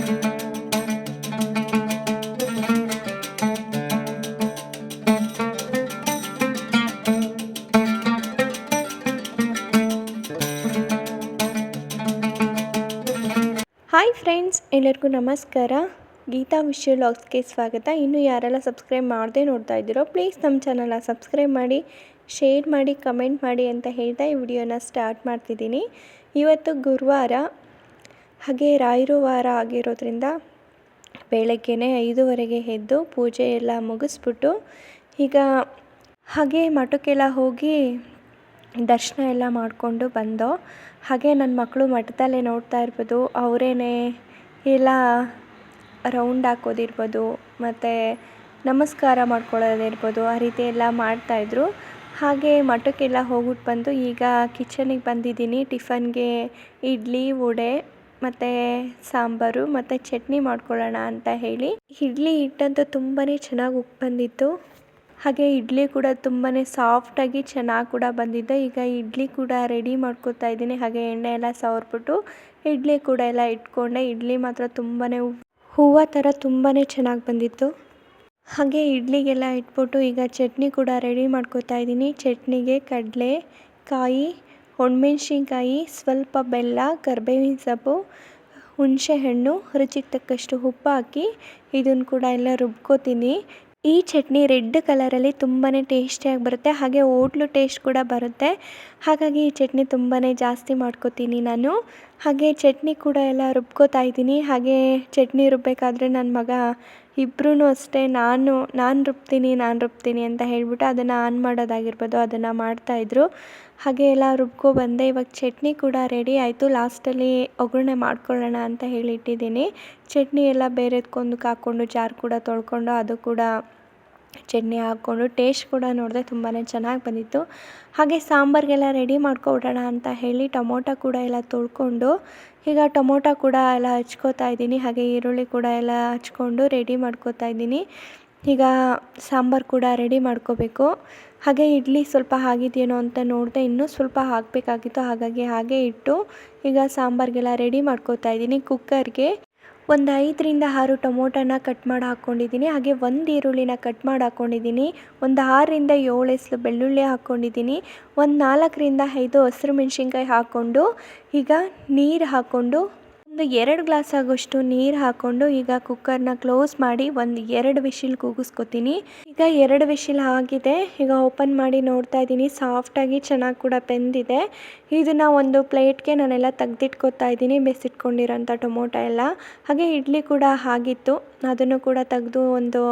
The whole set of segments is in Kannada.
ಹಾಯ್ ಫ್ರೆಂಡ್ಸ್ ಎಲ್ಲರಿಗೂ ನಮಸ್ಕಾರ. ಗೀತಾ ವಿಶ್ವ ಲಾಗ್ಸ್ಗೆ ಸ್ವಾಗತ. ಇನ್ನು ಯಾರೆಲ್ಲ ಸಬ್ಸ್ಕ್ರೈಬ್ ಮಾಡದೆ ನೋಡ್ತಾ ಇದ್ದೀರೋ ಪ್ಲೀಸ್ ನಮ್ಮ ಚಾನಲ್ನ ಸಬ್ಸ್ಕ್ರೈಬ್ ಮಾಡಿ ಶೇರ್ ಮಾಡಿ ಕಮೆಂಟ್ ಮಾಡಿ ಅಂತ ಹೇಳ್ತಾ ಈ ವಿಡಿಯೋನ ಸ್ಟಾರ್ಟ್ ಮಾಡ್ತಿದ್ದೀನಿ. ಇವತ್ತು ಗುರುವಾರ ಹಾಗೆ ರಾಯರು ವಾರ ಆಗಿರೋದ್ರಿಂದ ಬೆಳಗ್ಗೆನೇ ಐದುವರೆಗೆ ಎದ್ದು ಪೂಜೆ ಎಲ್ಲ ಮುಗಿಸ್ಬಿಟ್ಟು ಈಗ ಹಾಗೆ ಮಠಕ್ಕೆಲ್ಲ ಹೋಗಿ ದರ್ಶನ ಎಲ್ಲ ಮಾಡಿಕೊಂಡು ಬಂದೋ ಹಾಗೆ ನನ್ನ ಮಕ್ಕಳು ಮಠದಲ್ಲೇ ನೋಡ್ತಾ ಇರ್ಬೋದು, ಅವರೇನೆ ಎಲ್ಲ ರೌಂಡ್ ಹಾಕೋದಿರ್ಬೋದು, ಮತ್ತು ನಮಸ್ಕಾರ ಮಾಡ್ಕೊಳ್ಳೋದಿರ್ಬೋದು, ಆ ರೀತಿ ಎಲ್ಲ ಮಾಡ್ತಾಯಿದ್ರು ಹಾಗೆ ಮಠಕ್ಕೆಲ್ಲ ಹೋಗ್ಬಿಟ್ಟು ಬಂದು ಈಗ ಕಿಚನಿಗೆ ಬಂದಿದ್ದೀನಿ, ಟಿಫನ್ಗೆ ಇಡ್ಲಿ, ವಡೆ ಮತ್ತು ಸಾಂಬಾರು ಮತ್ತು ಚಟ್ನಿ ಮಾಡ್ಕೊಳ್ಳೋಣ ಅಂತ ಹೇಳಿ. ಇಡ್ಲಿ ಹಿಟ್ಟಂತೂ ತುಂಬಾ ಚೆನ್ನಾಗಿ ಉಪ್ಪು ಬಂದಿತ್ತು. ಹಾಗೆ ಇಡ್ಲಿ ಕೂಡ ತುಂಬಾ ಸಾಫ್ಟಾಗಿ ಚೆನ್ನಾಗಿ ಕೂಡ ಬಂದಿದೆ. ಈಗ ಇಡ್ಲಿ ಕೂಡ ರೆಡಿ ಮಾಡ್ಕೊತಾ ಇದ್ದೀನಿ. ಹಾಗೆ ಎಣ್ಣೆ ಎಲ್ಲ ಸವರ್ಬಿಟ್ಟು ಇಡ್ಲಿ ಕೂಡ ಎಲ್ಲ ಇಟ್ಕೊಂಡೆ. ಇಡ್ಲಿ ಮಾತ್ರ ತುಂಬಾ ಹೂವು ಥರ ತುಂಬಾ ಚೆನ್ನಾಗಿ ಬಂದಿತ್ತು. ಹಾಗೆ ಇಡ್ಲಿಗೆಲ್ಲ ಇಟ್ಬಿಟ್ಟು ಈಗ ಚಟ್ನಿ ಕೂಡ ರೆಡಿ ಮಾಡ್ಕೊತಾ ಇದ್ದೀನಿ. ಚಟ್ನಿಗೆ ಕಡಲೆ ಕಾಯಿ ಒಣಮೆಣ್ಸಿನ್ಕಾಯಿ, ಸ್ವಲ್ಪ ಬೆಲ್ಲ ಕರ್ಬೇವಿನ ಸೊಪ್ಪು ಹುಣಸೆಹಣ್ಣು, ರುಚಿಗೆ ತಕ್ಕಷ್ಟು ಉಪ್ಪು ಹಾಕಿ ಇದನ್ನು ಕೂಡ ಎಲ್ಲ ರುಬ್ಕೋತೀನಿ. ಈ ಚಟ್ನಿ ರೆಡ್ ಕಲರಲ್ಲಿ ತುಂಬಾ ಟೇಸ್ಟಿಯಾಗಿ ಬರುತ್ತೆ, ಹಾಗೆ ಓಟ್ಲು ಟೇಸ್ಟ್ ಕೂಡ ಬರುತ್ತೆ. ಹಾಗಾಗಿ ಈ ಚಟ್ನಿ ತುಂಬಾ ಜಾಸ್ತಿ ಮಾಡ್ಕೋತೀನಿ ನಾನು. ಹಾಗೆ ಚಟ್ನಿ ಕೂಡ ಎಲ್ಲ ರುಬ್ಕೋತಾ ಇದ್ದೀನಿ, ಹಾಗೆ ಚಟ್ನಿ ರುಬ್ಬಬೇಕಾದ್ರೆ ನನ್ನ ಮಗ ಇಬ್ಬರೂ ಅಷ್ಟೇ, ನಾನು ನಾನು ರುಬ್ತೀನಿ ನಾನು ರುಬ್ತೀನಿ ಅಂತ ಹೇಳಿಬಿಟ್ಟು ಅದನ್ನು ಆನ್ ಮಾಡೋದಾಗಿರ್ಬೋದು, ಅದನ್ನು ಮಾಡ್ತಾಯಿದ್ರು ಹಾಗೆ ಎಲ್ಲ ರುಬ್ಕೊ ಬಂದೆ. ಇವಾಗ ಚಟ್ನಿ ಕೂಡ ರೆಡಿ ಆಯಿತು. ಲಾಸ್ಟಲ್ಲಿ ಒಗ್ಗರಣೆ ಮಾಡ್ಕೊಳ್ಳೋಣ ಅಂತ ಹೇಳಿ ಇಟ್ಟಿದ್ದೀನಿ ಚಟ್ನಿ ಎಲ್ಲ ಬೇರೆದ್ಕೊಂದಕ್ಕೆ ಹಾಕ್ಕೊಂಡು ಜಾರ್ ಕೂಡ ತೊಳ್ಕೊಂಡು ಅದು ಕೂಡ ಚಟ್ನಿ ಹಾಕ್ಕೊಂಡು ಟೇಸ್ಟ್ ಕೂಡ ನೋಡಿದೆ ತುಂಬಾ ಚೆನ್ನಾಗಿ ಬಂದಿತ್ತು. ಹಾಗೆ ಸಾಂಬಾರಿಗೆಲ್ಲ ರೆಡಿ ಮಾಡ್ಕೊಬಿಡೋಣ ಅಂತ ಹೇಳಿ ಟೊಮೊಟೊ ಕೂಡ ಎಲ್ಲ ತೊಳ್ಕೊಂಡು, ಈಗ ಟೊಮೊಟೊ ಕೂಡ ಎಲ್ಲ ಹಚ್ಕೋತಾ ಇದ್ದೀನಿ, ಹಾಗೆ ಈರುಳ್ಳಿ ಕೂಡ ಎಲ್ಲ ಹಚ್ಕೊಂಡು ರೆಡಿ ಮಾಡ್ಕೋತಾ ಇದ್ದೀನಿ. ಈಗ ಸಾಂಬಾರು ಕೂಡ ರೆಡಿ ಮಾಡ್ಕೋಬೇಕು. ಹಾಗೆ ಇಡ್ಲಿ ಸ್ವಲ್ಪ ಆಗಿದೆಯೇನೋ ಅಂತ ನೋಡಿದೆ, ಇನ್ನೂ ಸ್ವಲ್ಪ ಹಾಕಬೇಕಾಗಿತ್ತು, ಹಾಗಾಗಿ ಹಾಗೆ ಇಟ್ಟು ಈಗ ಸಾಂಬಾರಿಗೆಲ್ಲ ರೆಡಿ ಮಾಡ್ಕೋತಾ ಇದ್ದೀನಿ ಕುಕ್ಕರ್ಗೆ ಒಂದು ಐದರಿಂದ ಆರು ಟೊಮೊಟೊನ ಕಟ್ ಮಾಡಿ ಹಾಕ್ಕೊಂಡಿದ್ದೀನಿ. ಹಾಗೆ ಒಂದು ಈರುಳ್ಳಿನ ಕಟ್ ಮಾಡಿ ಹಾಕ್ಕೊಂಡಿದ್ದೀನಿ. ಒಂದು ಆರರಿಂದ ಏಳು ಎಸ್ಲು ಬೆಳ್ಳುಳ್ಳಿ ಹಾಕ್ಕೊಂಡಿದ್ದೀನಿ. ಒಂದು ನಾಲ್ಕರಿಂದ ಐದು ಹಸಿರು ಮೆಣಸಿನ್ಕಾಯಿ ಹಾಕ್ಕೊಂಡು, ಈಗ ನೀರು ಹಾಕ್ಕೊಂಡು ಎರಡು ಗ್ಲಾಸ್ ಆಗೋಷ್ಟು ನೀರು ಹಾಕ್ಕೊಂಡು ಈಗ ಕುಕ್ಕರ್ನ ಕ್ಲೋಸ್ ಮಾಡಿ ಒಂದು ಎರಡು ವಿಶಿಲ್ ಕೂಗಿಸ್ಕೊತೀನಿ. ಈಗ ಎರಡು ವಿಶಿಲ್ ಆಗಿದೆ. ಈಗ ಓಪನ್ ಮಾಡಿ ನೋಡ್ತಾ ಇದ್ದೀನಿ. ಸಾಫ್ಟಾಗಿ ಚೆನ್ನಾಗಿ ಕೂಡ ಬೆಂದಿದೆ. ಇದನ್ನು ಒಂದು ಪ್ಲೇಟ್ಗೆ ನಾನೆಲ್ಲ ತೆಗ್ದಿಟ್ಕೋತಾ ಇದ್ದೀನಿ. ಬೆಸಿಟ್ಕೊಂಡಿರೋಂಥ ಟೊಮೊಟೊ ಎಲ್ಲ. ಹಾಗೆ ಇಡ್ಲಿ ಕೂಡ ಆಗಿತ್ತು. ಅದನ್ನು ಕೂಡ ತೆಗೆದು ಒಂದು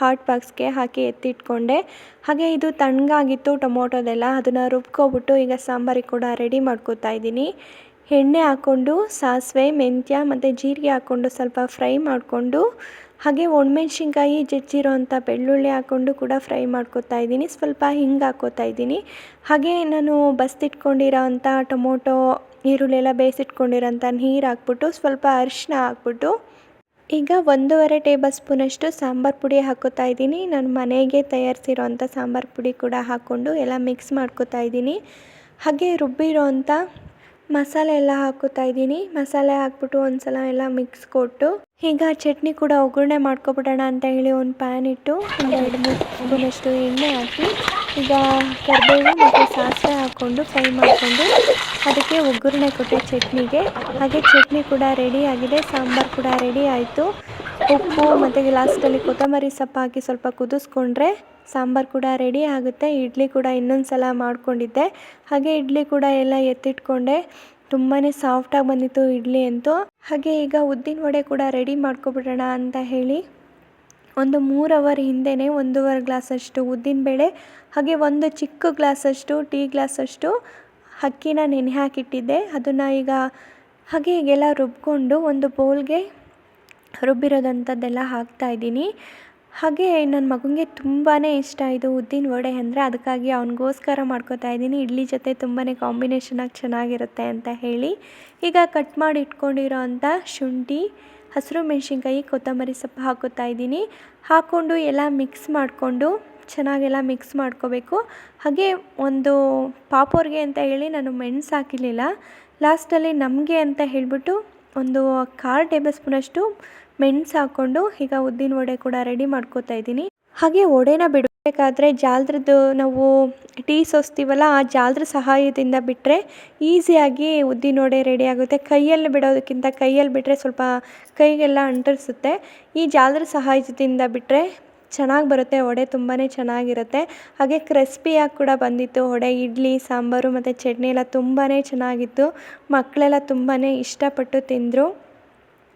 ಹಾಟ್ ಬಾಕ್ಸ್ಗೆ ಹಾಕಿ ಎತ್ತಿಟ್ಕೊಂಡೆ. ಹಾಗೆ ಇದು ತಣ್ಣಗಾಗಿತ್ತು ಟೊಮೊಟೊದೆಲ್ಲ. ಅದನ್ನು ರುಬ್ಕೊಬಿಟ್ಟು ಈಗ ಸಾಂಬಾರಿಗೆ ಕೂಡ ರೆಡಿ ಮಾಡ್ಕೋತಾ ಇದ್ದೀನಿ. ಎಣ್ಣೆ ಹಾಕ್ಕೊಂಡು, ಸಾಸಿವೆ, ಮೆಂತ್ಯ ಮತ್ತು ಜೀರಿಗೆ ಹಾಕ್ಕೊಂಡು ಸ್ವಲ್ಪ ಫ್ರೈ ಮಾಡಿಕೊಂಡು, ಹಾಗೆ ಒಣಮೆಣ್ಸಿನ್ಕಾಯಿ ಜಜ್ಜಿರೋ ಅಂಥ ಬೆಳ್ಳುಳ್ಳಿ ಹಾಕ್ಕೊಂಡು ಕೂಡ ಫ್ರೈ ಮಾಡ್ಕೊತಾ ಇದ್ದೀನಿ. ಸ್ವಲ್ಪ ಹಿಂಗೆ ಹಾಕ್ಕೋತಾ ಇದ್ದೀನಿ. ಹಾಗೆ ನಾನು ಬಸ್ತಿಟ್ಕೊಂಡಿರೋ ಅಂಥ ಟೊಮೊಟೊ ಈರುಳ್ಳಿ ಎಲ್ಲ ಬೇಯಿಸಿಟ್ಕೊಂಡಿರೋಂಥ ನೀರು ಹಾಕ್ಬಿಟ್ಟು, ಸ್ವಲ್ಪ ಅರಿಶಿನ ಹಾಕ್ಬಿಟ್ಟು, ಈಗ ಒಂದೂವರೆ ಟೇಬಲ್ ಸ್ಪೂನಷ್ಟು ಸಾಂಬಾರು ಪುಡಿ ಹಾಕೋತಾ ಇದ್ದೀನಿ. ನಾನು ಮನೆಗೆ ತಯಾರಿಸಿರೋ ಅಂಥ ಸಾಂಬಾರು ಪುಡಿ ಕೂಡ ಹಾಕ್ಕೊಂಡು ಎಲ್ಲ ಮಿಕ್ಸ್ ಮಾಡ್ಕೋತಾ ಇದ್ದೀನಿ. ಹಾಗೆ ರುಬ್ಬಿರೋ ಅಂಥ ಮಸಾಲೆ ಎಲ್ಲ ಹಾಕೋತಾ ಇದ್ದೀನಿ. ಮಸಾಲೆ ಹಾಕ್ಬಿಟ್ಟು ಒಂದು ಸಲ ಎಲ್ಲ ಮಿಕ್ಸ್ ಕೊಟ್ಟು, ಈಗ ಚಟ್ನಿ ಕೂಡ ಒಗ್ಗರಣೆ ಮಾಡ್ಕೊಬಿಡೋಣ ಅಂತ ಹೇಳಿ ಒಂದು ಪ್ಯಾನ್ ಇಟ್ಟು, ಒಂದು ಎರಡು ಮೂರು ಎಣ್ಣೆ ಹಾಕಿ, ಈಗ ಕರಿಬೇವು ಮತ್ತು ಸಾಸಿವೆ ಹಾಕ್ಕೊಂಡು ಫ್ರೈ ಮಾಡಿಕೊಂಡು, ಅದಕ್ಕೆ ಒಗ್ಗರಣೆ ಕೊಟ್ಟೆ ಚಟ್ನಿಗೆ. ಹಾಗೆ ಚಟ್ನಿ ಕೂಡ ರೆಡಿ ಆಗಿದೆ, ಸಾಂಬಾರು ಕೂಡ ರೆಡಿ ಆಯಿತು. ಉಪ್ಪು ಮತ್ತು ಲಾಸ್ಟಲ್ಲಿ ಕೊತ್ತಂಬರಿ ಸೊಪ್ಪು ಹಾಕಿ ಸ್ವಲ್ಪ ಕುದಿಸ್ಕೊಂಡ್ರೆ ಸಾಂಬಾರು ಕೂಡ ರೆಡಿ ಆಗುತ್ತೆ. ಇಡ್ಲಿ ಕೂಡ ಇನ್ನೊಂದು ಸಲ ಮಾಡಿಕೊಂಡಿದ್ದೆ. ಹಾಗೆ ಇಡ್ಲಿ ಕೂಡ ಎಲ್ಲ ಎತ್ತಿಟ್ಕೊಂಡೆ. ತುಂಬಾ ಸಾಫ್ಟಾಗಿ ಬಂದಿತ್ತು ಇಡ್ಲಿ ಅಂತೂ. ಹಾಗೆ ಈಗ ಉದ್ದಿನ ವಡೆ ಕೂಡ ರೆಡಿ ಮಾಡ್ಕೊಬಿಡೋಣ ಅಂತ ಹೇಳಿ ಒಂದು ಮೂರು ಅವರ್ ಹಿಂದೆಯೇ ಒಂದೂವರೆ ಗ್ಲಾಸಷ್ಟು ಉದ್ದಿನಬೇಳೆ ಹಾಗೆ ಒಂದು ಚಿಕ್ಕ ಗ್ಲಾಸಷ್ಟು, ಟೀ ಗ್ಲಾಸಷ್ಟು ಅಕ್ಕಿನ ನೆನೆ ಹಾಕಿಟ್ಟಿದ್ದೆ. ಅದನ್ನು ಈಗ ಹಾಗೆ ಈಗೆಲ್ಲ ರುಬ್ಕೊಂಡು ಒಂದು ಬೌಲ್ಗೆ ರುಬ್ಬಿರೋದಂಥದ್ದೆಲ್ಲ ಹಾಕ್ತಾಯಿದ್ದೀನಿ ಹಾಗೆ ನನ್ನ ಮಗನಿಗೆ ತುಂಬಾ ಇಷ್ಟ ಇದು ಉದ್ದಿನ ವಡೆ ಅಂದರೆ ಅದಕ್ಕಾಗಿ ಅವನಿಗೋಸ್ಕರ ಮಾಡ್ಕೋತಾ ಇದ್ದೀನಿ. ಇಡ್ಲಿ ಜೊತೆ ತುಂಬಾ ಕಾಂಬಿನೇಷನಾಗಿ ಚೆನ್ನಾಗಿರುತ್ತೆ ಅಂತ ಹೇಳಿ. ಈಗ ಕಟ್ ಮಾಡಿ ಇಟ್ಕೊಂಡಿರೋ ಅಂಥ ಶುಂಠಿ, ಹಸಿರು ಮೆಣಸಿನ್ಕಾಯಿ, ಕೊತ್ತಂಬರಿ ಸೊಪ್ಪು ಹಾಕೋತಾ ಇದ್ದೀನಿ. ಹಾಕ್ಕೊಂಡು ಎಲ್ಲ ಮಿಕ್ಸ್ ಮಾಡಿಕೊಂಡು ಚೆನ್ನಾಗೆಲ್ಲ ಮಿಕ್ಸ್ ಮಾಡ್ಕೋಬೇಕು. ಹಾಗೆ ಒಂದು ಪಾಪೋರ್ಗೆ ಅಂತ ಹೇಳಿ ನಾನು ಮೆಣಸು ಹಾಕಿರಲಿಲ್ಲ. ಲಾಸ್ಟಲ್ಲಿ ನಮಗೆ ಅಂತ ಹೇಳಿಬಿಟ್ಟು ಒಂದು ಕಾಲು ಟೇಬಲ್ ಸ್ಪೂನಷ್ಟು ಮೆಣಸು ಹಾಕ್ಕೊಂಡು ಈಗ ಉದ್ದಿನ ವಡೆ ಕೂಡ ರೆಡಿ ಮಾಡ್ಕೋತಾ ಇದ್ದೀನಿ. ಹಾಗೆ ವಡೆನ ಬಿಡಬೇಕಾದ್ರೆ ಜಾಲದ್ರದ್ದು ನಾವು ಟೀ ಸೋಸ್ತೀವಲ್ಲ, ಆ ಜಾಲದ್ರ ಸಹಾಯದಿಂದ ಬಿಟ್ಟರೆ ಈಸಿಯಾಗಿ ಉದ್ದಿನ ವಡೆ ರೆಡಿ ಆಗುತ್ತೆ. ಕೈಯಲ್ಲಿ ಬಿಡೋದಕ್ಕಿಂತ ಕೈಯಲ್ಲಿ ಬಿಟ್ಟರೆ ಸ್ವಲ್ಪ ಕೈಗೆಲ್ಲ ಅಂಟರಿಸುತ್ತೆ. ಈ ಜಾಲದ್ರ ಸಹಾಯದಿಂದ ಬಿಟ್ಟರೆ ಚೆನ್ನಾಗಿ ಬರುತ್ತೆ, ವಡೆ ತುಂಬಾ ಚೆನ್ನಾಗಿರುತ್ತೆ. ಹಾಗೆ ಕ್ರಿಸ್ಪಿಯಾಗಿ ಕೂಡ ಬಂದಿತ್ತು ವಡೆ, ಇಡ್ಲಿ, ಸಾಂಬಾರು ಮತ್ತು ಚಟ್ನಿ ಎಲ್ಲ ತುಂಬಾ ಚೆನ್ನಾಗಿತ್ತು. ಮಕ್ಕಳೆಲ್ಲ ತುಂಬಾ ಇಷ್ಟಪಟ್ಟು ತಿಂದರು.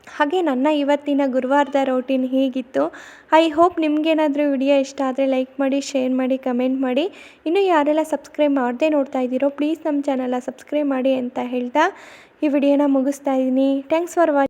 ಹಾಗೆ ನನ್ನ ಇವತ್ತಿನ ಗುರುವಾರದ ರೋಟೀನ್ ಹೀಗಿತ್ತು. ಐ ಹೋಪ್ ನಿಮಗೇನಾದರೂ ವಿಡಿಯೋ ಇಷ್ಟ ಆದರೆ ಲೈಕ್ ಮಾಡಿ ಶೇರ್ ಮಾಡಿ ಕಮೆಂಟ್ ಮಾಡಿ. ಇನ್ನೂ ಯಾರೆಲ್ಲ ಸಬ್ಸ್ಕ್ರೈಬ್ ಮಾಡದೆ ನೋಡ್ತಾ ಇದ್ದೀರೋ ಪ್ಲೀಸ್ ನಮ್ಮ ಚಾನಲ್ನ ಸಬ್ಸ್ಕ್ರೈಬ್ ಮಾಡಿ ಅಂತ ಹೇಳ್ತಾ ಈ ವಿಡಿಯೋನ ಮುಗಿಸ್ತಾ ಇದ್ದೀನಿ. Thanks for watch